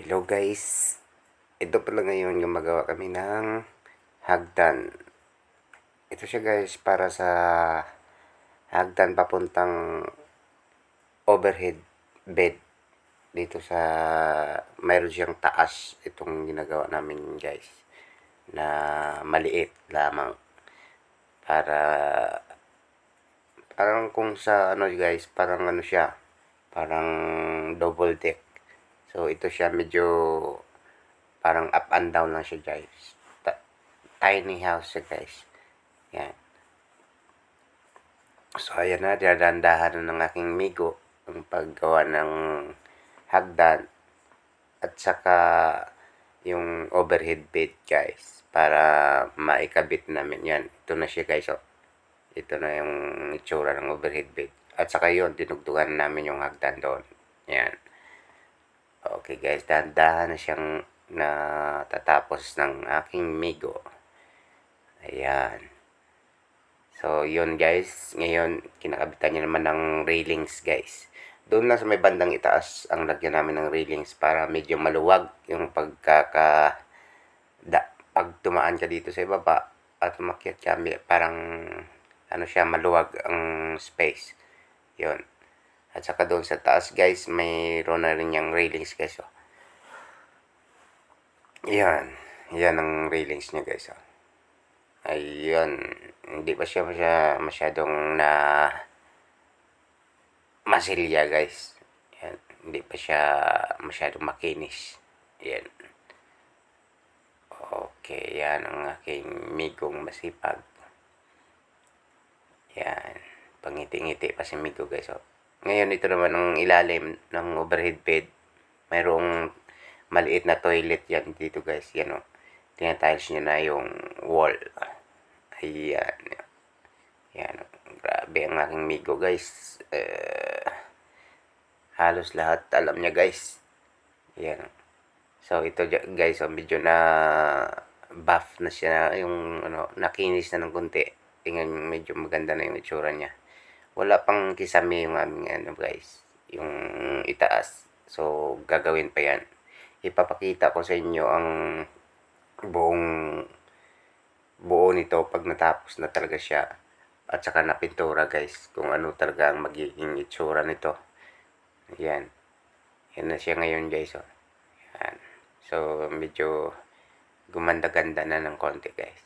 Hello guys. Ito pala ngayon gumagawa kami ng hagdan. Ito siya guys para sa hagdan papuntang overhead bed dito sa mayroon siyang taas itong ginagawa namin guys na maliit lamang para parang kung sa ano guys parang ano siya parang double deck so ito siya medyo parang up and down lang siya guys. Ta- tiny house siya guys. Yan. So ayan na dadandahan na ng aking migo ang paggawa ng hagdan at saka yung overhead bed guys para maikabit namin. Yan ito na siya guys oh. ito na yung itsura ng overhead bed. At saka yun dinugtugan namin yung hagdan doon. Yan okay guys dahan-dahan na siyang natatapos ng aking migo. Ayan. So yun guys. Ngayon kinakabitan niya naman ng railings guys. Doon na sa may bandang itaas ang lagyan namin ng railings para medyo maluwag yung pagkaka da, pag tumaan ka dito sa ibaba at umakyat ka parang ano siya maluwag ang space. Yon at saka doon sa taas guys mayroon na rin yung railings guys oh. yan yan ang railings niya guys oh. ayun hindi pa siya masya, masyadong na masilya guys. Yan. Hindi pa siya masyadong makinis. Yan. Okay, yan ang aking migong masipag. Yan. Pangiti-ngiti pa si Migo guys. Oh. Ngayon ito naman ang ilalim ng overhead bed. Mayroong maliit na toilet yan dito guys. Yan o. Oh. Tinatiles niya na yung wall. Ayan. Yan. Grabe ang aking migo guys. Eh, halos lahat alam niya guys. Yan. So ito guys, oh, medyo na buff na siya yung ano, nakinis na ng konti. Tingnan medyo maganda na yung itsura niya. Wala pang kisame yung aming ano guys, yung itaas. So gagawin pa yan. Ipapakita ko sa inyo ang buong buo nito pag natapos na talaga siya at saka na pintura guys kung ano talaga ang magiging itsura nito yan yan na siya ngayon guys oh. yan so medyo gumanda-ganda na ng konti guys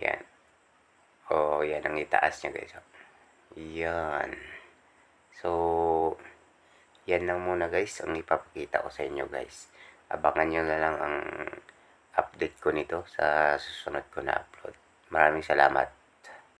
yan oh yan ang itaas niya guys oh. Yan. So yan lang muna guys ang ipapakita ko sa inyo guys. Abangan nyo na lang ang update ko nito sa susunod ko na upload. Maraming salamat